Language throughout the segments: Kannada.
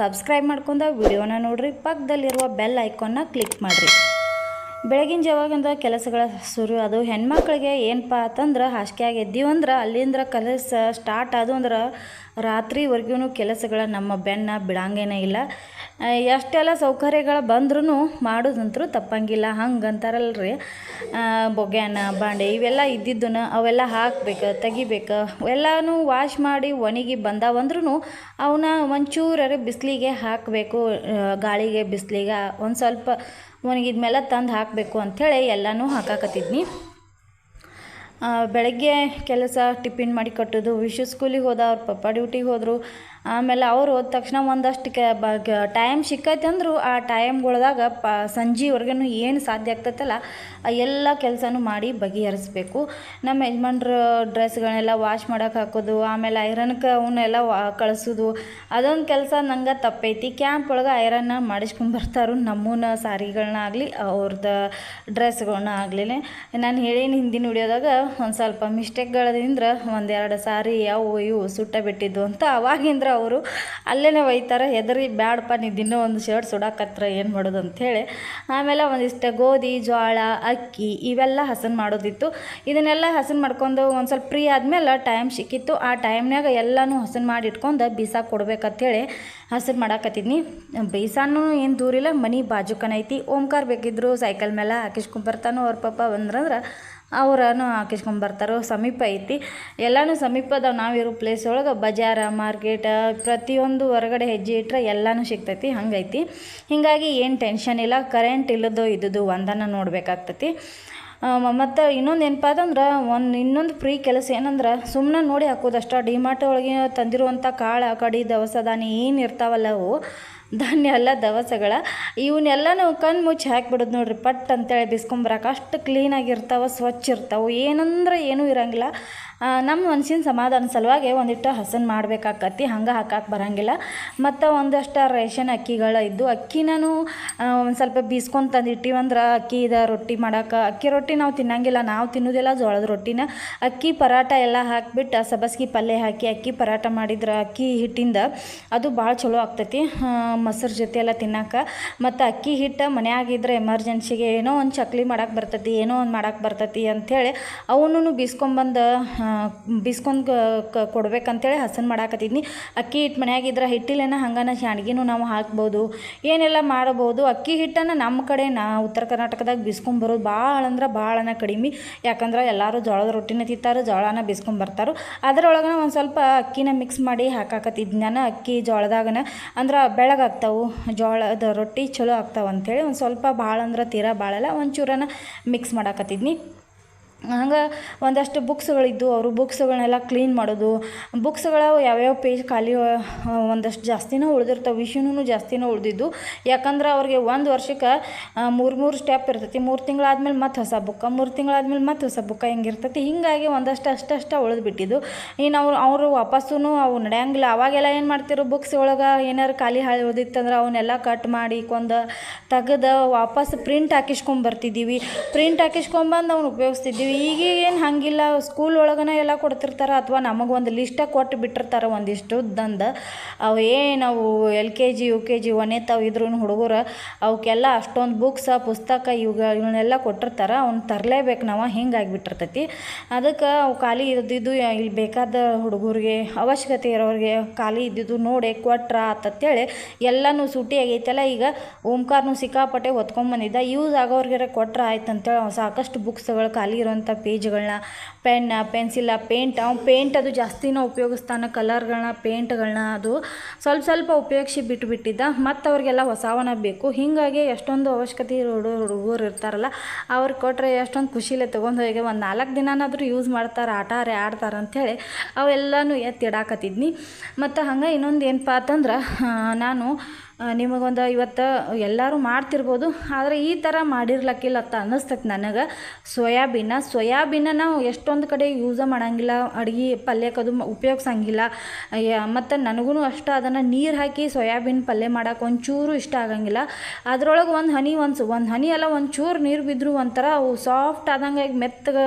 ಸಬ್ಸ್ಕ್ರೈಬ್ ಮಾಡ್ಕೊಂಡ ವಿಡಿಯೋನ ನೋಡ್ರಿ. ಪಕ್ಕದಲ್ಲಿರುವ ಬೆಲ್ ಐಕಾನ್ನ ಕ್ಲಿಕ್ ಮಾಡಿರಿ. ಬೆಳಗಿನ ಜಾವಾಗಿಂದ ಕೆಲಸಗಳ ಶುರು. ಅದು ಹೆಣ್ಮಕ್ಳಿಗೆ ಏನಪ್ಪ ಅಂತಂದ್ರೆ ಹಾಸಿಗೆ ಎದ್ದೀವಂದ್ರೆ ಅಲ್ಲಿಂದ್ರ ಕೆಲಸ ಸ್ಟಾರ್ಟ್ ಆದು ಅಂದ್ರೆ ರಾತ್ರಿವರೆಗೂ ಕೆಲಸಗಳ ನಮ್ಮ ಬೆನ್ನ ಬಿಡಂಗೇನೇ ಇಲ್ಲ. ಎಷ್ಟೆಲ್ಲ ಸೌಕರ್ಯಗಳು ಬಂದ್ರೂ ಮಾಡೋದಂತರೂ ತಪ್ಪಂಗಿಲ್ಲ. ಹಂಗೆ ಆ, ಬೊಗ್ಯಾನ ಬಾಂಡೆ ಇವೆಲ್ಲ ಇದ್ದಿದ್ದನ್ನ ಅವೆಲ್ಲ ಹಾಕ್ಬೇಕು ತೆಗಿಬೇಕು ಎಲ್ಲನೂ ವಾಶ್ ಮಾಡಿ ಒಣಗಿ ಬಂದಾವಂದ್ರೂ ಅವನ್ನ ಒಂಚೂರರೆ ಬಿಸಿಲಿಗೆ ಹಾಕಬೇಕು ಗಾಳಿಗೆ ಬಿಸಿಲಿಗೆ ಒಂದು ಸ್ವಲ್ಪ ಒಣಗಿದ ಮೇಲೆ ತಂದು ಹಾಕಬೇಕು ಅಂಥೇಳಿ ಎಲ್ಲನೂ ಹಾಕಾಕತ್ತಿದ್ನಿ. ಬೆಳಗ್ಗೆ ಕೆಲಸ ಟಿಫಿನ್ ಮಾಡಿ ಕಟ್ಟೋದು ವಿಶು ಸ್ಕೂಲಿಗೆ ಹೋದ ಅವ್ರ ಪಪ್ಪ ಡ್ಯೂಟಿಗೆ ಹೋದರು. ಆಮೇಲೆ ಅವ್ರು ಹೋದ ತಕ್ಷಣ ಒಂದಷ್ಟು ಕೆ ಬ ಟೈಮ್ ಸಿಕ್ಕೈತೆ ಆ ಟೈಮ್ಗಳ್ದಾಗ ಪ ಸಂಜೆವರೆಗೂ ಏನು ಸಾಧ್ಯ ಆಗ್ತೈತಲ್ಲ ಎಲ್ಲ ಕೆಲಸನೂ ಮಾಡಿ ಬಗೆಹರಿಸ್ಬೇಕು. ನಮ್ಮ ಯಜಮಾನ್ರ ಡ್ರೆಸ್ಗಳನ್ನೆಲ್ಲ ವಾಶ್ ಮಾಡೋಕೆ ಹಾಕೋದು, ಆಮೇಲೆ ಐರನ್ಗೆ ಅವನ್ನೆಲ್ಲ ವಾ ಕಳಿಸೋದು, ಅದೊಂದು ಕೆಲಸ ನಂಗೆ ತಪ್ಪೈತಿ. ಕ್ಯಾಂಪ್ ಒಳಗೆ ಐರನ್ನ ಮಾಡಿಸ್ಕೊಂಬರ್ತಾರು ನಮ್ಮೂನ ಸಾರಿಗಳನ್ನ ಆಗಲಿ ಅವ್ರದ್ದು ಡ್ರೆಸ್ಗಳನ್ನ ಆಗಲಿ ನಾನು ಹೇಳಿನ ಹಿಂದಿನ ವಿಡಿಯೋದಾಗ ಒಂದು ಸ್ವಲ್ಪ ಮಿಸ್ಟೇಕ್ಗಳದಿಂದ ಒಂದೆರಡು ಸಾರಿ ಅವು ಇವು ಸುಟ್ಟ ಬಿಟ್ಟಿದ್ದು ಅಂತ ಅವಾಗಿಂದ್ರ ಅವರು ಅಲ್ಲೇ ಒಯ್ತಾರೆ, ಹೆದರಿ, ಬ್ಯಾಡಪ್ಪ, ನೀ ದಿನ ಒಂದು ಶರ್ಟ್ ಸುಡಾಕತ್ರ, ಏನು ಮಾಡೋದು? ಅಂಥೇಳಿ ಆಮೇಲೆ ಒಂದಿಷ್ಟು ಗೋಧಿ ಜೋಳ ಅಕ್ಕಿ ಇವೆಲ್ಲ ಹಸನ್ ಮಾಡೋದಿತ್ತು. ಇದನ್ನೆಲ್ಲ ಹಸನ್ ಮಾಡ್ಕೊಂಡು ಒಂದು ಸ್ವಲ್ಪ ಫ್ರೀ ಆದಮೇಲೆ ಟೈಮ್ ಸಿಕ್ಕಿತ್ತು. ಆ ಟೈಮ್ನಾಗ ಎಲ್ಲನೂ ಹಸನ್ ಮಾಡಿ ಇಟ್ಕೊಂಡು ಬೀಸಾಕ್ ಕೊಡ್ಬೇಕಂಥೇಳಿ ಹಸನ್ ಮಾಡಾಕತ್ತಿದ್ನಿ. ಬೀಸಾನು ಏನು ದೂರಿಲ್ಲ, ಮನೆ ಬಾಜುಕನ ಐತಿ ಓಂಕಾರ ಬೇಕಿದ್ರು ಸೈಕಲ್ ಮೇಲೆ ಹಾಕಿಸ್ಕೊಂಬರ್ತಾನೋ ಅವ್ರ ಪಾಪ ಬಂದ್ರಂದ್ರೆ ಅವರನ್ನು ಹಾಕಿಸ್ಕೊಂಬರ್ತಾರೋ ಸಮೀಪ ಐತಿ. ಎಲ್ಲನೂ ಸಮೀಪ ಅದಾವ ನಾವಿರೋ ಪ್ಲೇಸ್ ಒಳಗೆ ಬಜಾರ, ಮಾರ್ಕೆಟ, ಪ್ರತಿಯೊಂದು ಹೊರಗಡೆ ಹೆಜ್ಜೆ ಇಟ್ಟರೆ ಎಲ್ಲನೂ ಸಿಗ್ತೈತಿ, ಹಂಗೈತಿ. ಹೀಗಾಗಿ ಏನು ಟೆನ್ಷನ್ ಇಲ್ಲ ಕರೆಂಟ್ ಇಲ್ಲದೋ ಇದ್ದದ್ದು ಒಂದನ್ನು ನೋಡಬೇಕಾಗ್ತೈತಿ. ಮತ್ತು ಇನ್ನೊಂದು ಏನಪ್ಪ ಅದಂದ್ರೆ ಒಂದು ಇನ್ನೊಂದು ಫ್ರೀ ಕೆಲಸ ಏನಂದ್ರೆ ಸುಮ್ಮನೆ ನೋಡಿ ಹಾಕೋದಷ್ಟ. ಡಿಮಾರ್ಟ್ ಒಳಗೆ ತಂದಿರುವಂಥ ಕಾಳು, ಕಡಿ, ದವಸ ಧಾನ್ಯ ಏನು ಇರ್ತಾವಲ್ಲ ಅವು. ಧಾನ್ಯ ಎಲ್ಲ ದವಸಗಳ. ಇವನ್ನೆಲ್ಲನೂ ಕಣ್ಣು ಮುಚ್ಚಿ ಹಾಕಿಬಿಡೋದು ನೋಡ್ರಿ, ಪಟ್ ಅಂತೇಳಿ ಬಿಸ್ಕೊಂಬರಕ್ಕೆ ಅಷ್ಟು ಕ್ಲೀನಾಗಿರ್ತಾವೆ ಸ್ವಚ್ಛ ಇರ್ತಾವೆ. ಏನಂದ್ರೆ ಏನೂ ಇರಂಗಿಲ್ಲ. ನಮ್ಮ ಮನ್ಸಿನ ಸಮಾಧಾನ ಸಲುವಾಗಿ ಒಂದಿಷ್ಟು ಹಸನ್ ಮಾಡಬೇಕಾಕತ್ತಿ, ಹಂಗೆ ಹಾಕಕ್ಕೆ ಬರಂಗಿಲ್ಲ. ಮತ್ತು ಒಂದಷ್ಟು ರೇಷನ್ ಅಕ್ಕಿಗಳು ಇದ್ದು ಅಕ್ಕಿನೂ ಒಂದು ಸ್ವಲ್ಪ ಬೀಸ್ಕೊಂಡು ತಂದಿಟ್ಟಿವಂದ್ರೆ ಅಕ್ಕಿದ ರೊಟ್ಟಿ ಮಾಡೋಕೆ, ಅಕ್ಕಿ ರೊಟ್ಟಿ ನಾವು ತಿನ್ನಂಗಿಲ್ಲ, ನಾವು ತಿನ್ನೋದಿಲ್ಲ, ಜೋಳದ ರೊಟ್ಟಿನ. ಅಕ್ಕಿ ಪರಾಟ ಎಲ್ಲ ಹಾಕಿಬಿಟ್ಟು ಸಬಸ್ಗಿ ಪಲ್ಯ ಹಾಕಿ ಅಕ್ಕಿ ಪರಾಟ ಮಾಡಿದ್ರೆ ಅಕ್ಕಿ ಹಿಟ್ಟಿಂದ ಅದು ಭಾಳ ಚಲೋ ಆಗ್ತೈತಿ. ಮೊಸರು ಜೊತೆ ಎಲ್ಲ ತಿನ್ನಕ್ಕೆ ಮತ್ತು ಅಕ್ಕಿ ಹಿಟ್ಟು ಮನೆಯಾಗಿದ್ದರೆ ಎಮರ್ಜೆನ್ಸಿಗೆ ಏನೋ ಒಂದು ಚಕ್ಲಿ ಮಾಡೋಕೆ ಬರ್ತೈತಿ, ಏನೋ ಒಂದು ಮಾಡೋಕೆ ಬರ್ತೈತಿ ಅಂಥೇಳಿ ಅವನು ಬೀಸ್ಕೊಂಬಂದು ಬೀಸ್ಕೊಂಡು ಕೊಡ್ಬೇಕಂತೇಳಿ ಹಸನ್ ಮಾಡಾಕತ್ತಿದ್ನಿ. ಅಕ್ಕಿ ಹಿಟ್ಟು ಮನ್ಯಾಗಿದ್ರೆ ಹಿಟ್ಟಿಲ್ಲೇನ ಹಂಗನ ಶಾಣ್ಗಿನೂ ನಾವು ಹಾಕ್ಬೋದು. ಏನೆಲ್ಲ ಮಾಡಬಹುದು ಅಕ್ಕಿ ಹಿಟ್ಟನ್ನು ನಮ್ಮ ಕಡೆ ನಾ ಉತ್ತರ ಕರ್ನಾಟಕದಾಗ ಬಿಸ್ಕೊಂಬರೋದು ಭಾಳ ಅಂದ್ರೆ ಭಾಳನ ಕಡಿಮೆ. ಯಾಕಂದ್ರೆ ಎಲ್ಲರೂ ಜೋಳದ ರೊಟ್ಟಿನ ತಿಂತಾರೆ, ಜೋಳನ ಬೀಸ್ಕೊಂಬರ್ತಾರೆ ಅದರೊಳಗೆ ಒಂದು ಸ್ವಲ್ಪ ಅಕ್ಕಿನ ಮಿಕ್ಸ್ ಮಾಡಿ ಹಾಕಾಕತ್ತಿದ್ನ ಅಕ್ಕಿ ಜೋಳದಾಗನ ಅಂದ್ರೆ ಬೆಳಗಾಗ್ತಾವು ಜೋಳದ ರೊಟ್ಟಿ ಚಲೋ ಆಗ್ತಾವೆ ಅಂಥೇಳಿ ಒಂದು ಸ್ವಲ್ಪ ಭಾಳ ಅಂದ್ರೆ ತೀರಾ ಭಾಳಲ್ಲ ಒಂಚೂರನ ಮಿಕ್ಸ್ ಮಾಡಾಕತ್ತಿದ್ನಿ. ಹಂಗೆ ಒಂದಷ್ಟು ಬುಕ್ಸ್ಗಳಿದ್ದು, ಅವರು ಬುಕ್ಸ್ಗಳನ್ನೆಲ್ಲ ಕ್ಲೀನ್ ಮಾಡೋದು. ಬುಕ್ಸ್ಗಳ ಯಾವ್ಯಾವ ಪೇಜ್ ಖಾಲಿ ಒಂದಷ್ಟು ಜಾಸ್ತಿನೇ ಉಳ್ದಿರ್ತಾವೆ ವಿಷಯನೂ ಜಾಸ್ತಿನೇ ಉಳಿದಿದ್ದು. ಯಾಕಂದ್ರೆ ಅವ್ರಿಗೆ ಒಂದು ವರ್ಷಕ್ಕೆ ಮೂರು ಮೂರು ಸ್ಟೆಪ್ ಇರ್ತೈತಿ. ಮೂರು ತಿಂಗಳಾದ್ಮೇಲೆ ಮತ್ತೆ ಹೊಸ ಬುಕ್ಕ, ಮೂರು ತಿಂಗಳಾದ್ಮೇಲೆ ಮತ್ತೆ ಹೊಸ ಬುಕ್ಕ ಹಿಂಗಿರ್ತೈತಿ. ಹೀಗಾಗಿ ಒಂದಷ್ಟು ಅಷ್ಟಷ್ಟು ಉಳಿದ್ಬಿಟ್ಟಿದ್ದು. ಇನ್ನು ಅವ್ರು, ಅವರು ವಾಪಸ್ಸು ಅವು ನಡೆಯಂಗಿಲ್ಲ. ಅವಾಗೆಲ್ಲ ಏನು ಮಾಡ್ತಿರೋ, ಬುಕ್ಸ್ ಒಳಗೆ ಏನಾರು ಖಾಲಿ ಹಾಳಿ ಉಳಿದಿತ್ತಂದ್ರೆ ಅವನ್ನೆಲ್ಲ ಕಟ್ ಮಾಡಿ ಕೊಂದು ತೆಗೆದು ವಾಪಸ್ ಪ್ರಿಂಟ್ ಹಾಕಿಸ್ಕೊಂಬರ್ತಿದ್ದೀವಿ ಪ್ರಿಂಟ್ ಹಾಕಿಸ್ಕೊಂಬಂದು ಅವ್ನು ಉಪಯೋಗಿಸ್ತಿದ್ದೀವಿ. ಈಗ ಏನು ಹಾಗಿಲ್ಲ ಸ್ಕೂಲ್ ಒಳಗನ ಎಲ್ಲ ಕೊಡ್ತಿರ್ತಾರೆ ಅಥವಾ ನಮಗೆ ಒಂದು ಲಿಸ್ಟ ಕೊಟ್ಟು ಬಿಟ್ಟಿರ್ತಾರೆ ಒಂದಿಷ್ಟು ದಂದು. ಅವು ಏನು ಅವು L K G, U K G, ಒನೇ ತಾವು ಇದ್ರೂ ಹುಡುಗರು ಅವಕ್ಕೆಲ್ಲ ಅಷ್ಟೊಂದು ಬುಕ್ಸ ಪುಸ್ತಕ ಇವಾಗ ಇವನ್ನೆಲ್ಲ ಕೊಟ್ಟಿರ್ತಾರೆ, ಅವ್ನು ತರಲೇಬೇಕು ನಾವು ಹಿಂಗಾಗಿಬಿಟ್ಟಿರ್ತೈತಿ ಅದಕ್ಕೆ ಅವು ಖಾಲಿ ಇದ್ದಿದ್ದು ಇಲ್ಲಿ ಬೇಕಾದ ಹುಡುಗರಿಗೆ ಅವಶ್ಯಕತೆ ಇರೋರಿಗೆ ಖಾಲಿ ಇದ್ದಿದ್ದು ನೋಡಿ ಕೊಟ್ರ ಆತಂತೇಳಿ ಎಲ್ಲನೂ ಸೂಟಿ ಆಗೈತಲ್ಲ ಈಗ. ಓಂಕಾರ್ನು ಸಿಕ್ಕಾಪಟ್ಟೆ ಹೊತ್ಕೊಂಡ್ಬಂದಿದ್ದ ಯೂಸ್ ಆಗೋರಿಗೆ ಕೊಟ್ರ ಆಯ್ತು ಅಂತೇಳಿ ಸಾಕಷ್ಟು ಬುಕ್ಸ್ಗಳು ಖಾಲಿ ಇರೋಂಥ ಪೇಜ್ಗಳನ್ನ ಪೆನ್ನ ಪೆನ್ಸಿಲ್ಲ ಪೇಂಟ್ ಅವ್ನು ಪೇಂಟ್ ಅದು ಜಾಸ್ತಿನ ಉಪಯೋಗಿಸ್ತಾನೆ ಕಲರ್ಗಳನ್ನ, ಪೇಂಟ್ಗಳನ್ನ ಅದು ಸ್ವಲ್ಪ ಸ್ವಲ್ಪ ಉಪಯೋಗಿಸಿ ಬಿಟ್ಟುಬಿಟ್ಟಿದ್ದ ಮತ್ತು ಅವ್ರಿಗೆಲ್ಲ ಹೊಸವನ ಬೇಕು. ಹೀಗಾಗಿ ಎಷ್ಟೊಂದು ಅವಶ್ಯಕತೆ ಇರೋ ಹುಡುಗರು ಹುಡುಗರು ಇರ್ತಾರಲ್ಲ, ಅವ್ರು ಕೊಟ್ಟರೆ ಎಷ್ಟೊಂದು ಖುಷಿಲೇ ತೊಗೊಂಡು ಹೋಗಿ ಒಂದು ನಾಲ್ಕು ದಿನನಾದರೂ ಯೂಸ್ ಮಾಡ್ತಾರೆ ಆಟ ಆರೆ ಆಡ್ತಾರೆ ಅಂಥೇಳಿ ಅವೆಲ್ಲನೂ ಎತ್ತಿಡಾಕತ್ತಿದ್ನಿ ಮತ್ತು ಹಂಗೆ ಇನ್ನೊಂದು ಏನಪ್ಪ ಅಂತಂದ್ರೆ ನಾನು ನಿಮಗೊಂದು ಇವತ್ತು ಎಲ್ಲರೂ ಮಾಡ್ತಿರ್ಬೋದು, ಆದರೆ ಈ ಥರ ಮಾಡಿರ್ಲಕ್ಕಿಲ್ಲ ಅಂತ ಅನ್ನಿಸ್ತೈತೆ ನನಗೆ. ಸೋಯಾಬೀನ ಸೋಯಾಬೀನ ನಾವು ಎಷ್ಟೊಂದು ಕಡೆ ಯೂಸ ಮಾಡಂಗಿಲ್ಲ, ಅಡುಗೆ ಪಲ್ಯಕ್ಕದು ಉಪಯೋಗಿಸಂಗಿಲ್ಲ. ಮತ್ತು ನನಗೂ ಅಷ್ಟು ಅದನ್ನು ನೀರು ಹಾಕಿ ಸೋಯಾಬೀನ್ ಪಲ್ಯ ಮಾಡೋಕೆ ಒಂಚೂರು ಇಷ್ಟ ಆಗಂಗಿಲ್ಲ. ಅದರೊಳಗೆ ಒಂದು ಹನಿ ಒಂದು ಒಂದು ಹನಿ ಅಲ್ಲ, ಒಂಚೂರು ಚೂರು ನೀರು ಬಿದ್ದರೂ ಒಂಥರ ಅವು ಸಾಫ್ಟ್ ಆದಂಗೆ ಮೆತ್ತಗೆ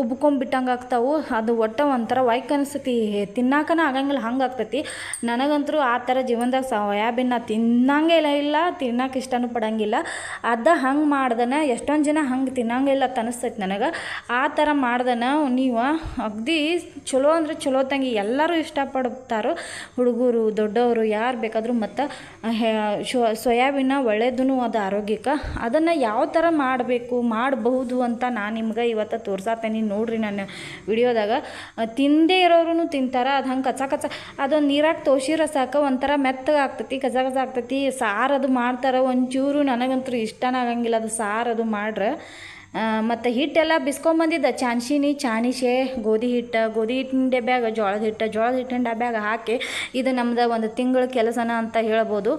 ಉಬ್ಕೊಂಬಿಟ್ಟಂಗೆ ಆಗ್ತಾವು. ಅದು ಒಟ್ಟು ಒಂಥರ ವೈಕ್ ಅನಿಸ್ತೈತಿ ತಿನ್ನಾಕನ ಆಗಂಗಿಲ್ಲ, ಹಂಗೆ ಆಗ್ತೈತಿ. ನನಗಂತರೂ ಆ ಥರ ಜೀವನದಾಗ ಸೋಯಾಬೀನ್ನ ತಿನ್ನಂಗೆ ಇಲ್ಲ ಇಲ್ಲ, ತಿನ್ನಕ್ಕೆ ಇಷ್ಟನೂ ಪಡಂಗಿಲ್ಲ. ಅದ ಹಂಗೆ ಮಾಡ್ದನ, ಎಷ್ಟೊಂದು ಜನ ಹಂಗೆ ತಿನ್ನಂಗಿಲ್ಲ ಅಂತ ಅನಿಸ್ತೈತಿ ನನಗೆ. ಆ ಥರ ಮಾಡ್ದನ ನೀವು, ಅಗ್ದಿ ಚಲೋ ಅಂದ್ರೆ ಚಲೋ ತಂಗಿ, ಎಲ್ಲರೂ ಇಷ್ಟಪಡ್ತಾರೋ ಹುಡುಗರು, ದೊಡ್ಡವರು, ಯಾರು ಬೇಕಾದರೂ ಮತ್ತು ಸೋಯಾಬೀನ ಒಳ್ಳೆಯದೂ ಅದು ಆರೋಗ್ಯಕ್ಕೆ. ಅದನ್ನು ಯಾವ ಥರ ಮಾಡಬೇಕು, ಮಾಡಬಹುದು ಅಂತ ನಾನು ನಿಮ್ಗೆ ಇವತ್ತು ತೋರ್ಸಾತೇನೆ ನೋಡ್ರಿ ನನ್ನ ವಿಡಿಯೋದಾಗ. ತಿಂದೇ ಇರೋರು ತಿಂತಾರೆ, ಅದು ಹಂಗೆ ಕಚ್ಚ ಕಚ್ಚ ಅದೊಂದು ನೀರಾಗಿ ತೋಸಿರ ಸಾಕು, ಒಂಥರ ಮೆತ್ತಗೆ ಆಗ್ತೈತಿ ಕಸ ಕಸ ಆಗ್ತೈತಿ. ಸಾರು ಅದು ಮಾಡ್ತಾರೆ ಒಂಚೂರು ನನಗಂತೂ ಇಷ್ಟನೇ ಆಗಂಗಿಲ್ಲ ಅದು ಸಾರದು ಮಾಡ್ರೆ. ಮತ್ತು ಹಿಟ್ಟೆಲ್ಲ ಬಿಸ್ಕೊಂಬಂದಿದ್ದ ಚಾನ್ಸಿನಿ ಚಾಣಿಶೆ ಗೋಧಿ ಹಿಟ್ಟು, ಗೋಧಿ ಹಿಟ್ಟಿನ ಡಬ್ಯಾಗ, ಜೋಳದ ಹಿಟ್ಟು, ಜೋಳದ ಹಿಟ್ಟಿನ ಡಬ್ಯಾಗ ಹಾಕಿ ಇದು ನಮ್ದು ಒಂದು ತಿಂಗಳ ಕೆಲಸನ ಅಂತ ಹೇಳ್ಬೋದು.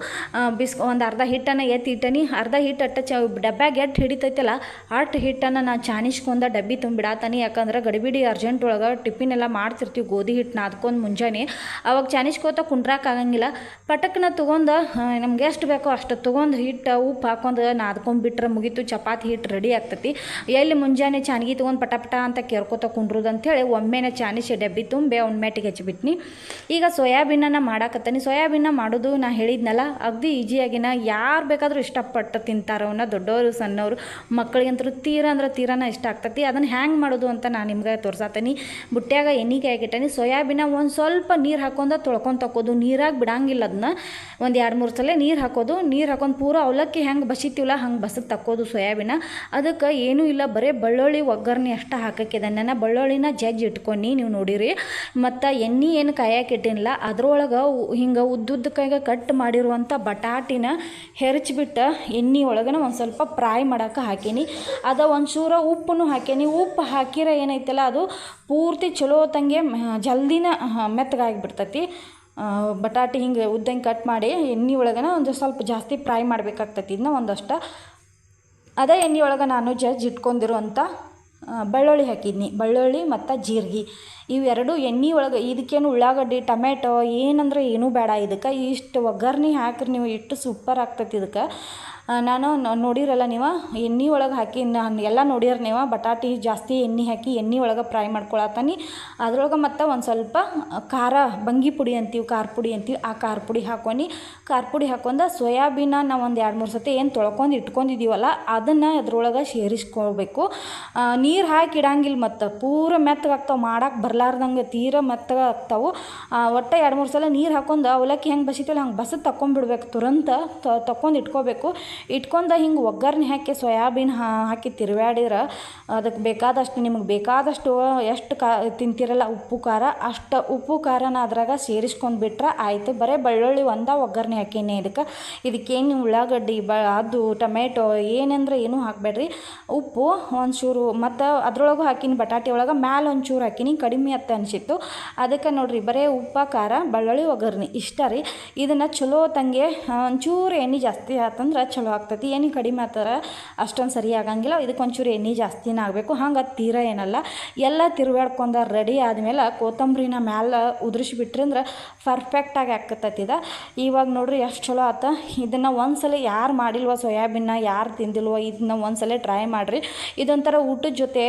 ಬಿಸ್ಕೊ, ಒಂದು ಅರ್ಧ ಹಿಟ್ಟನ್ನು ಎತ್ತಿ ಇಟ್ಟನಿ. ಅರ್ಧ ಹಿಟ್ಟು ಅಟ್ಟ ಚ, ಡಬ್ಯಾಗ ಎಟ್ಟು ಹಿಡಿತೈತಲ್ಲ ಅಟ್ಟು ಹಿಟ್ಟನ್ನು ನಾನು ಚಾಣಿಸ್ಕೊಂಡ ಡಬ್ಬಿ ತುಂಬಿಡಾತಾನೆ. ಯಾಕಂದ್ರೆ ಗಡಿಬಿಡಿ ಅರ್ಜೆಂಟ್ ಒಳಗೆ ಟಿಫಿನ್ ಎಲ್ಲ ಮಾಡ್ತಿರ್ತೀವಿ ಗೋಧಿ ಹಿಟ್ಟನ್ನ ನಾದ್ಕೊಂಡು ಮುಂಜಾನೆ. ಅವಾಗ ಚಾನಿಸ್ಕೋತ ಕುಂಡ್ರಾಕಾಗಂಗಿಲ್ಲ ಪಟಕ್ನ ತೊಗೊಂಡು ನಮ್ಗೆ ಎಷ್ಟು ಬೇಕೋ ಅಷ್ಟು ತೊಗೊಂಡು ಹಿಟ್ಟು ಉಪ್ಪು ಹಾಕೊಂಡು ನಾದ್ಕೊಂಡ್ಬಿಟ್ರೆ ಮುಗೀತು. ಚಪಾತಿ ಹಿಟ್ಟು ರೆಡಿ ಆಗ್ತೈತಿ. ಎಲ್ಲಿ ಮುಂಜಾನೆ ಚಾನಿಗೆ ತೊಗೊಂಡು ಪಟ ಪಟ ಅಂತ ಕೇರ್ಕೋತ ಕುಂಡ್ರದ ಅಂಥೇಳಿ ಒಮ್ಮೆನೆ ಚಾನಿಸಿ ಡಬ್ಬಿ ತುಂಬಿ ಅವ್ನ ಮೆಟ್ಟಿಗೆ ಹಚ್ಚಿಬಿಟ್ನಿ ಈಗ ಸೋಯಾಬೀನನ್ನು ಮಾಡಾಕತ್ತೀನಿ. ಸೋಯಾಬೀನ ಮಾಡೋದು ನಾ ಹೇಳಿದ್ನಲ್ಲ, ಅಗದಿ ಈಜಿಯಾಗಿನ ಯಾರು ಬೇಕಾದರೂ ಇಷ್ಟಪಟ್ಟು ತಿಂತಾರೆ ಅವನ್ನ ದೊಡ್ಡವರು ಸಣ್ಣವರು ಮಕ್ಕಳಿಗಂತೂ ತೀರ ಅಂದ್ರೆ ತೀರನ ಇಷ್ಟ ಆಗ್ತತಿ. ಅದನ್ನು ಹ್ಯಾಂಗೆ ಮಾಡೋದು ಅಂತ ನಾನು ನಿಮ್ಗೆ ತೋರ್ಸಾತೀನಿ. ಬುಟ್ಟ್ಯಾಗ ಎಣ್ಣೆ ಕಾಯಾಗಿಟ್ಟನಿ ಸೋಯಾಬೀನ ಒಂದು ಸ್ವಲ್ಪ ನೀರು ಹಾಕೊಂಡು ತೊಳ್ಕೊಂಡು ತಕ್ಕೋದು. ನೀರಾಗಿ ಬಿಡಂಗಿಲ್ಲ ಅದನ್ನ ಒಂದು ಎರಡು ಮೂರು ಸಲ ನೀರು ಹಾಕೋದು. ನೀರು ಹಾಕೊಂಡು ಪೂರ ಅವಲಕ್ಕಿ ಹೆಂಗೆ ಬಸಿತೀವಲ್ಲ ಹಂಗೆ ಬಸಕ್ಕೆ ತಕ್ಕೋದು ಸೋಯಾಬೀನ. ಅದಕ್ಕೆ ಏನೂ ಇಲ್ಲ, ಬರೀ ಬಳ್ಳೊಳ್ಳಿ ಒಗ್ಗರಣೆ ಅಷ್ಟು ಹಾಕಕ್ಕಿದೆ. ನನ್ನ ಬೆಳ್ಳುಳ್ಳಿನ ಜಜ್ಜಿ ಇಟ್ಕೊಂಡು ನೀವು ನೋಡಿರಿ. ಮತ್ತು ಎಣ್ಣೆ ಏನು ಕಾಯಕ್ಕೆ ಇಟ್ಟಿನಿಲ್ಲ ಅದ್ರೊಳಗೆ ಹಿಂಗೆ ಕೈಗೆ ಕಟ್ ಮಾಡಿರುವಂಥ ಬಟಾಟಿನ ಹೆರಚ್ಬಿಟ್ಟು ಎಣ್ಣೆ ಒಳಗನ ಒಂದು ಸ್ವಲ್ಪ ಫ್ರೈ ಮಾಡೋಕೆ ಹಾಕೀನಿ. ಅದ ಒಂಚೂರ ಉಪ್ಪನ್ನು ಹಾಕೀನಿ. ಉಪ್ಪು ಹಾಕಿರ ಏನೈತಲ್ಲ, ಅದು ಪೂರ್ತಿ ಚಲೋ ತಂಗೆ ಜಲ್ದಿನ ಮೆತ್ತಗಾಗಿಬಿಡ್ತೈತಿ ಬಟಾಟೆ ಹಿಂಗೆ ಉದ್ದಂಗೆ ಕಟ್ ಮಾಡಿ ಎಣ್ಣೆ ಒಳಗನ ಒಂದು ಸ್ವಲ್ಪ ಜಾಸ್ತಿ ಫ್ರೈ ಮಾಡಬೇಕಾಗ್ತೈತಿ. ಇದನ್ನ ಒಂದಷ್ಟು ಅದೇ ಎಣ್ಣೆ ಒಳಗೆ ನಾನು ಜಜ್ಜಿ ಇಟ್ಕೊಂಡಿರುವಂಥ ಬೆಳ್ಳುಳ್ಳಿ ಹಾಕಿದ್ನಿ. ಬೆಳ್ಳುಳ್ಳಿ ಮತ್ತು ಜೀರಿಗೆ. ಇವೆರಡು ಎಣ್ಣೆ ಒಳಗೆ ಇದಕ್ಕೇನು ಉಳ್ಳಾಗಡ್ಡಿ ಟೊಮೆಟೊ ಏನಂದ್ರೆ ಏನೂ ಬೇಡ ಇದಕ್ಕೆ. ಇಷ್ಟು ಒಗ್ಗರ್ಣೆ ಹಾಕ್ರಿ ನೀವು, ಇಷ್ಟು ಸೂಪರ್ ಆಗ್ತೈತಿ ಇದಕ್ಕೆ. ನಾನು ನೋಡಿರಲ್ಲ ನೀವು, ಎಣ್ಣೆ ಒಳಗೆ ಹಾಕಿ, ನಾನು ಎಲ್ಲ ನೋಡಿರ ನೀವು, ಬಟಾಟಿ ಜಾಸ್ತಿ ಎಣ್ಣೆ ಹಾಕಿ ಎಣ್ಣೆ ಒಳಗೆ ಫ್ರೈ ಮಾಡ್ಕೊಳತ್ತಾನಿ. ಅದ್ರೊಳಗೆ ಮತ್ತು ಒಂದು ಸ್ವಲ್ಪ ಖಾರ ಬಂಗಿ ಪುಡಿ ಅಂತೀವಿ, ಖಾರ ಪುಡಿ ಅಂತೀವಿ, ಆ ಖಾರ ಪುಡಿ ಹಾಕೊನಿ. ಖಾರ ಪುಡಿ ಹಾಕೊಂಡು ಸೋಯಾಬೀನ ನಾವು ಒಂದು ಎರಡು ಮೂರು ಸತಿ ಏನು ತೊಳ್ಕೊಂಡು ಇಟ್ಕೊಂಡಿದ್ದೀವಲ್ಲ ಅದನ್ನು ಅದ್ರೊಳಗೆ ಸೇರಿಸ್ಕೊಳ್ಬೇಕು. ನೀರು ಹಾಕಿ ಇಡಂಗಿಲ್ಲ ಮತ್ತು, ಪೂರ ಮೆತ್ತಗಾಗ್ತಾವೆ ಮಾಡಕ್ಕೆ ಬರ್ಲಾರ್ದಂಗೆ ತೀರ ಮೆತ್ತಗಾಗ್ತಾವೆ ಒಟ್ಟು ಎರಡು ಮೂರು ಸಲ ನೀರು ಹಾಕೊಂಡು ಅವಲಕ್ಕಿ ಹೆಂಗೆ ಬಸಿತಲ್ಲ ಹಂಗೆ ಬಸದು ತಕೊಂಡ್ಬಿಡ್ಬೇಕು ತುರಂತ ತಕೊಂಡು ಇಟ್ಕೋಬೇಕು. ಇಟ್ಕೊಂಡು ಹಿಂಗೆ ಒಗ್ಗರಣೆ ಹಾಕಿ ಸೋಯಾಬೀನ್ ಹಾಕಿ ತಿರುವಾಡಿದ್ರೆ ಅದಕ್ಕೆ ಬೇಕಾದಷ್ಟು ನಿಮಗೆ ಬೇಕಾದಷ್ಟು ಎಷ್ಟು ಕಾ, ತಿಂತಿರಲ್ಲ ಉಪ್ಪು, ಖಾರ, ಅಷ್ಟು ಉಪ್ಪು, ಖಾರನ ಅದ್ರಾಗ ಸೇರಿಸ್ಕೊಂಡು ಬಿಟ್ರೆ ಆಯಿತು. ಬರೀ ಬೆಳ್ಳುಳ್ಳಿ ಒಂದ ಒಗ್ಗರಣೆ ಹಾಕೀನಿ ಇದಕ್ಕೆ. ಇದಕ್ಕೇನು ಉಳ್ಳಾಗಡ್ಡಿ, ಬ, ಅದು ಟೊಮೆಟೊ ಏನಂದ್ರೆ ಏನೂ ಹಾಕಬೇಡ್ರಿ. ಉಪ್ಪು ಒಂಚೂರು ಮತ್ತು ಅದ್ರೊಳಗೂ ಹಾಕೀನಿ ಬಟಾಟೆ ಒಳಗೆ. ಮ್ಯಾಲೆ ಒಂಚೂರು ಹಾಕೀನಿ. ಕಡಿಮೆ ಅಂತ ಅನಿಸಿತ್ತು. ಅದಕ್ಕೆ ನೋಡಿರಿ ಬರೀ ಉಪ್ಪು, ಖಾರ, ಬೆಳ್ಳುಳ್ಳಿ, ಒಗ್ಗರಣೆ ಇಷ್ಟ ರೀ. ಇದನ್ನು ಚಲೋ ತಂಗೆ ಒಂಚೂರು ಎಣ್ಣೆ ಜಾಸ್ತಿ ಆತಂದ್ರೆ ಚಲೋ ಆಗ್ತೈತಿ. ಏನು ಕಡಿಮೆ ಆತರ ಅಷ್ಟೊಂದು ಸರಿ ಆಗಂಗಿಲ್ಲ. ಇದಕ್ಕೆ ಒಂಚೂರು ಎಣ್ಣೆ ಜಾಸ್ತಿನೇ ಆಗಬೇಕು. ಹಂಗೆ ತೀರ ಏನಲ್ಲ. ಎಲ್ಲ ತಿರುವಾಡ್ಕೊಂಡ ರೆಡಿ ಆದಮೇಲೆ ಕೊತ್ತಂಬರಿನ ಮ್ಯಾಲೆ ಉದುರಿಸಿಬಿಟ್ರಂದ್ರೆ ಪರ್ಫೆಕ್ಟಾಗಿ ಆಕತ್ತೈತಿ ಇದು. ಇವಾಗ ನೋಡ್ರಿ ಎಷ್ಟು ಚಲೋ ಆತ. ಇದನ್ನು ಒಂದ್ಸಲ ಯಾರು ಮಾಡಿಲ್ವ ಸೋಯಾಬೀನ್ನ, ಯಾರು ತಿಂದಿಲ್ವೋ ಇದನ್ನ ಒಂದ್ಸಲ ಟ್ರೈ ಮಾಡಿರಿ. ಇದೊಂಥರ ಊಟದ ಜೊತೆ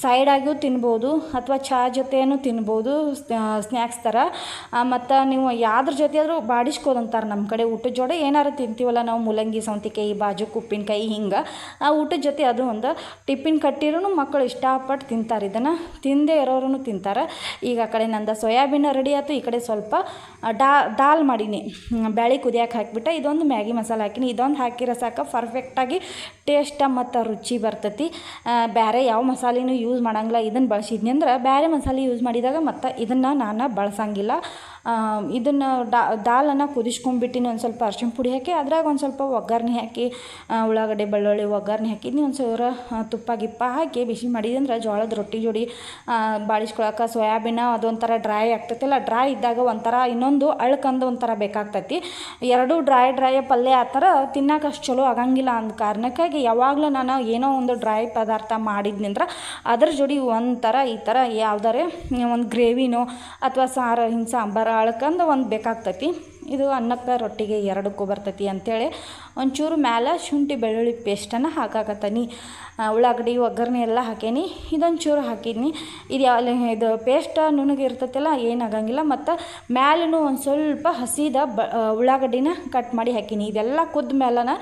ಸೈಡಾಗಿಯೂ ತಿನ್ಬೋದು ಅಥವಾ ಚಹಾ ಜೊತೆನೂ ತಿನ್ಬೋದು ಸ್ನ್ಯಾಕ್ಸ್ ಥರ. ಮತ್ತು ನೀವು ಯಾವ್ದ್ರ ಜೊತೆ ಆದರೂ ಬಾಡಿಸ್ಕೋದಂತಾರೆ ನಮ್ಮ ಕಡೆ ಊಟದ ಜೋಡೆ. ಏನಾರು ತಿಂತೀವಲ್ಲ ನಾವು ಮೂಲಂಗಿ, ಸೌಂತಿಕಾಯಿ, ಬಾಜು, ಉಪ್ಪಿನಕಾಯಿ, ಹಿಂಗೆ. ಆ ಊಟದ ಜೊತೆ ಅದು ಒಂದು ಟಿಫಿನ್ ಕಟ್ಟಿರೂ ಮಕ್ಕಳು ಇಷ್ಟಪಟ್ಟು ತಿಂತಾರೆ. ಇದನ್ನು ತಿಂದೇ ಇರೋರು ತಿಂತಾರೆ. ಈಗ ಆ ಕಡೆ ನಂದು ಸೋಯಾಬೀನ್ ರೆಡಿ ಆಯ್ತು ಈ ಕಡೆ ಸ್ವಲ್ಪ ದಾಲ್ ಮಾಡೀನಿ. ಬ್ಯಾಳಿ ಕುದಿಯಕ್ಕೆ ಹಾಕಿಬಿಟ್ಟೆ. ಇದೊಂದು ಮ್ಯಾಗಿ ಮಸಾಲೆ ಹಾಕಿನಿ. ಇದೊಂದು ಹಾಕಿರೋ ಸಾಕು ಪರ್ಫೆಕ್ಟಾಗಿ ಟೇಸ್ಟ ಮತ್ತು ರುಚಿ ಬರ್ತೈತಿ. ಬೇರೆ ಯಾವ ಮಸಾಲೆನೂ ಯೂಸ್ ಮಾಡಂಗಿಲ್ಲ. ಇದನ್ನು ಬಳಸಿದ್ನಿ ಅಂದ್ರೆ ಬೇರೆ ಮಸಾಲೆ ಯೂಸ್ ಮಾಡಿದಾಗ ಮತ್ತು ಇದನ್ನು ನಾನು ಬಳಸಂಗಿಲ್ಲ. ಇದನ್ನು ದಾಲನ್ನು ಕುದಿಸ್ಕೊಂಡ್ಬಿಟ್ಟಿನಿ ಒಂದು ಸ್ವಲ್ಪ ಅರ್ಶಿನ ಪುಡಿ ಹಾಕಿ, ಅದ್ರಾಗ ಒಂದು ಸ್ವಲ್ಪ ಒಗ್ಗರಣೆ ಹಾಕಿ ಉಳ್ಳಾಗಡ್ಡೆ, ಬೆಳ್ಳುಳ್ಳಿ, ಒಗ್ಗರಣೆ ಹಾಕಿದ್ನಿ ಒಂದು ಸಾವಿರ ತುಪ್ಪ, ಗಿಪ್ಪ ಹಾಕಿ ಬಿಸಿ ಮಾಡಿದಂದ್ರೆ ಜೋಳದ ರೊಟ್ಟಿ ಜೋಡಿ ಬಾಳಿಸ್ಕೊಳಕ್ಕೆ ಸೋಯಾಬೀನ ಅದೊಂಥರ ಡ್ರೈ ಆಗ್ತೈತಲ್ಲ, ಡ್ರೈ ಇದ್ದಾಗ ಒಂಥರ ಇನ್ನೊಂದು ಅಳ್ಕಂದು ಒಂಥರ ಬೇಕಾಗ್ತೈತಿ. ಎರಡೂ ಡ್ರೈ ಡ್ರೈ ಪಲ್ಯ ಆ ಥರ ತಿನ್ನಕ್ಕೆ ಅಷ್ಟು ಚಲೋ ಆಗಂಗಿಲ್ಲ ಅಂದ ಕಾರಣಕ್ಕಾಗಿ ಯಾವಾಗಲೂ ನಾನು ಏನೋ ಒಂದು ಡ್ರೈ ಪದಾರ್ಥ ಮಾಡಿದ್ನಂದ್ರೆ ಅದ್ರ ಜೋಡಿ ಒಂಥರ ಈ ಥರ ಯಾವ್ದಾರೆ, ಒಂದು ಗ್ರೇವಿನೋ ಅಥವಾ ಸಾರು, ಹಿಂಗೆ ಅಳ್ಕಂದು ಒಂದು ಬೇಕಾಗ್ತೈತಿ. ಇದು ಅನ್ನಕ್ಕೆ ರೊಟ್ಟಿಗೆ ಎರಡಕ್ಕೂ ಬರ್ತೈತಿ ಅಂಥೇಳಿ ಒಂಚೂರು ಮ್ಯಾಲೆ ಶುಂಠಿ ಬೆಳ್ಳುಳ್ಳಿ ಪೇಸ್ಟನ್ನು ಹಾಕಾಕತ್ತೀನಿ. ಉಳ್ಳಾಗಡ್ಡಿ, ಒಗ್ಗರಣೆ ಎಲ್ಲ ಹಾಕೀನಿ. ಇದೊಂಚೂರು ಹಾಕಿದ್ನಿ ಇದು ಯಾವ ಇದು ಪೇಸ್ಟ್ ನುಣ್ಣಗೆ ಇರ್ತೈತಲ್ಲ ಏನಾಗಂಗಿಲ್ಲ ಮತ್ತು ಮ್ಯಾಲೂ ಒಂದು ಸ್ವಲ್ಪ ಹಸಿದ ಬ ಉಳ್ಳಾಗಡ್ಡಿನ ಕಟ್ ಮಾಡಿ ಹಾಕೀನಿ. ಇದೆಲ್ಲ ಕುದ್ದ ಮೇಲನ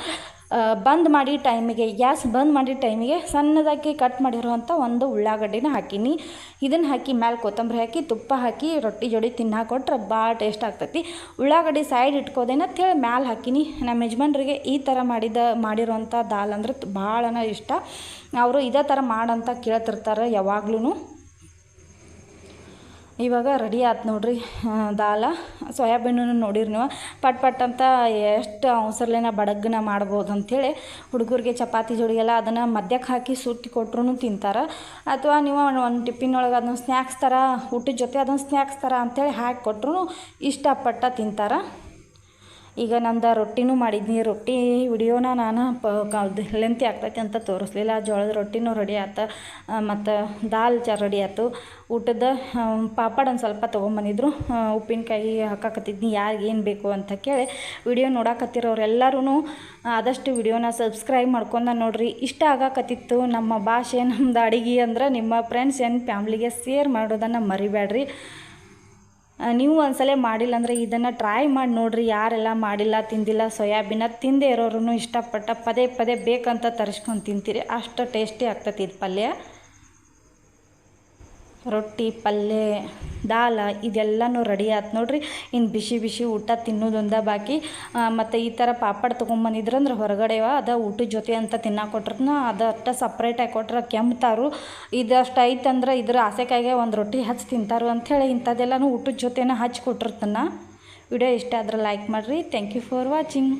ಬಂದ್ ಮಾಡಿ ಟೈಮಿಗೆ, ಗ್ಯಾಸ್ ಬಂದ್ ಮಾಡಿ ಟೈಮಿಗೆ ಸಣ್ಣದಾಗಿ ಕಟ್ ಮಾಡಿರುವಂಥ ಒಂದು ಉಳ್ಳಾಗಡ್ಡಿನ ಹಾಕೀನಿ. ಇದನ್ನು ಹಾಕಿ ಮ್ಯಾಲೆ ಕೊತ್ತಂಬರಿ ಹಾಕಿ, ತುಪ್ಪ ಹಾಕಿ, ರೊಟ್ಟಿ ಜೋಡಿ ತಿನ್ನಾಕ ಕೊಟ್ರೆ ಭಾಳ ಟೇಸ್ಟ್ ಆಗ್ತೈತಿ. ಉಳ್ಳಾಗಡ್ಡಿ ಸೈಡ್ ಇಟ್ಕೋದೇನ ಹೇಳಿ ಮ್ಯಾಲೆ ಹಾಕೀನಿ. ನಮ್ಮ ಯಜಮಾನ್ರಿಗೆ ಈ ಥರ ಮಾಡಿದ ಮಾಡಿರೋವಂಥ ದಾಲ್ ಅಂದ್ರೆ ಭಾಳನ ಇಷ್ಟ. ಅವರು ಇದೇ ಥರ ಮಾಡಂತ ಕೇಳ್ತಿರ್ತಾರೆ ಯಾವಾಗ್ಲೂ ಇವಾಗ ರೆಡಿ ಆಯ್ತು ನೋಡ್ರಿ ದಾಲ. ಸೋಯಾಬೀನು ನೋಡಿರಿ ನೀವು. ಪಟ್ ಪಟ್ ಅಂತ ಎಷ್ಟು ಅವಸರ್ಲೇನ ಬಡಗ್ನ ಮಾಡ್ಬೋದು ಅಂಥೇಳಿ ಹುಡುಗರಿಗೆ ಚಪಾತಿ ಜೋಡಿಗೆಲ್ಲ ಅದನ್ನು ಮದ್ಯಕ್ಕೆ ಹಾಕಿ ಸುತ್ತಿ ಕೊಟ್ರೂ ತಿಂತಾರೆ. ಅಥವಾ ನೀವು ಒಂದು ಟಿಫಿನೊಳಗೆ ಅದನ್ನು ಸ್ನ್ಯಾಕ್ಸ್ ಥರ ಊಟದ ಜೊತೆ ಅದನ್ನು ಸ್ನ್ಯಾಕ್ಸ್ ಥರ ಅಂಥೇಳಿ ಹಾಕಿ ಕೊಟ್ರು ಇಷ್ಟಪಟ್ಟ ತಿಂತಾರೆ. ಈಗ ನಮ್ದು ರೊಟ್ಟಿನೂ ಮಾಡಿದ್ನಿ. ರೊಟ್ಟಿ ವಿಡಿಯೋನ ನಾನು ಪ ಲೆಂತಿ ಆಗ್ತೈತಿ ಅಂತ ತೋರಿಸ್ಲಿಲ್ಲ. ಜೋಳದ ರೊಟ್ಟಿನೂ ರೆಡಿ ಆಯ್ತು ಮತ್ತು ದಾಲ್ ಚ ರೆಡಿ ಆಯ್ತು ಊಟದ ಪಾಪಡ್ ಒಂದು ಸ್ವಲ್ಪ ತೊಗೊಂಬಂದಿದ್ರು. ಉಪ್ಪಿನಕಾಯಿ ಹಾಕಕತ್ತಿದ್ನಿ. ಯಾರಿಗೆ ಏನು ಬೇಕು ಅಂತ ಕೇಳಿ ವಿಡಿಯೋ ನೋಡಾಕತ್ತಿರೋರೆಲ್ಲರೂ ಆದಷ್ಟು ವಿಡಿಯೋನ ಸಬ್ಸ್ಕ್ರೈಬ್ ಮಾಡ್ಕೊಂಡ ನೋಡ್ರಿ. ಇಷ್ಟ ಆಗಾಕತ್ತಿತ್ತು ನಮ್ಮ ಭಾಷೆ ನಮ್ಮದು ಅಡಿಗೆ ಅಂದ್ರೆ ನಿಮ್ಮ ಫ್ರೆಂಡ್ಸ್ ಏನು ಫ್ಯಾಮ್ಲಿಗೆ ಶೇರ್ ಮಾಡೋದನ್ನು ಮರಿಬೇಡ್ರಿ ನೀವು ಒಂದ್ಸಲ ಮಾಡಿಲ್ಲ ಅಂದರೆ ಇದನ್ನು ಟ್ರೈ ಮಾಡಿ ನೋಡಿರಿ, ಯಾರೆಲ್ಲ ಮಾಡಿಲ್ಲ, ತಿಂದಿಲ್ಲ, ಸೋಯಾಬೀನ ತಿಂದೇ ಇರೋರು ಇಷ್ಟಪಟ್ಟ ಪದೇ ಪದೇ ಬೇಕಂತ ತರಿಸ್ಕೊಂಡು ತಿಂತೀರಿ. ಅಷ್ಟು ಟೇಸ್ಟಿ ಆಗ್ತೈತಿ ಇದು ಪಲ್ಯ. ರೊಟ್ಟಿ ಪಲ್ಯ ದಾಲ ಇದೆಲ್ಲನೂ ರೆಡಿ ಆಯ್ತು ನೋಡಿರಿ. ಇನ್ನು ಬಿಸಿ ಬಿಸಿ ಊಟ ತಿನ್ನೋದೊಂದ ಬಾಕಿ. ಮತ್ತು ಈ ಥರ ಪಾಪಡ್ ತೊಗೊಂಬಂದಿದ್ರಂದ್ರೆ ಹೊರಗಡೆವ ಅದ ಊಟದ ಜೊತೆ ಅಂತ ತಿನ್ನಕ್ಕೆ ಕೊಟ್ರನ್ನ ಅದು ಅಷ್ಟ ಸಪ್ರೇಟಾಗಿ ಕೊಟ್ರೆ ಕೆಮ್ತಾರು. ಇದಷ್ಟು ಐತಂದ್ರೆ ಇದ್ರ ಆಸೆಕಾಯಿಗೆ ಒಂದು ರೊಟ್ಟಿ ಹಚ್ಚಿ ತಿಂತಾರು ಅಂಥೇಳಿ ಇಂಥದ್ದೆಲ್ಲನೂ ಊಟದ ಜೊತೆನ ಹಚ್ಚಿ ಕೊಟ್ಟಿರ್ತನ ವಿಡಿಯೋ ಇಷ್ಟ ಆದ್ರೆ ಲೈಕ್ ಮಾಡಿರಿ. Thank you for watching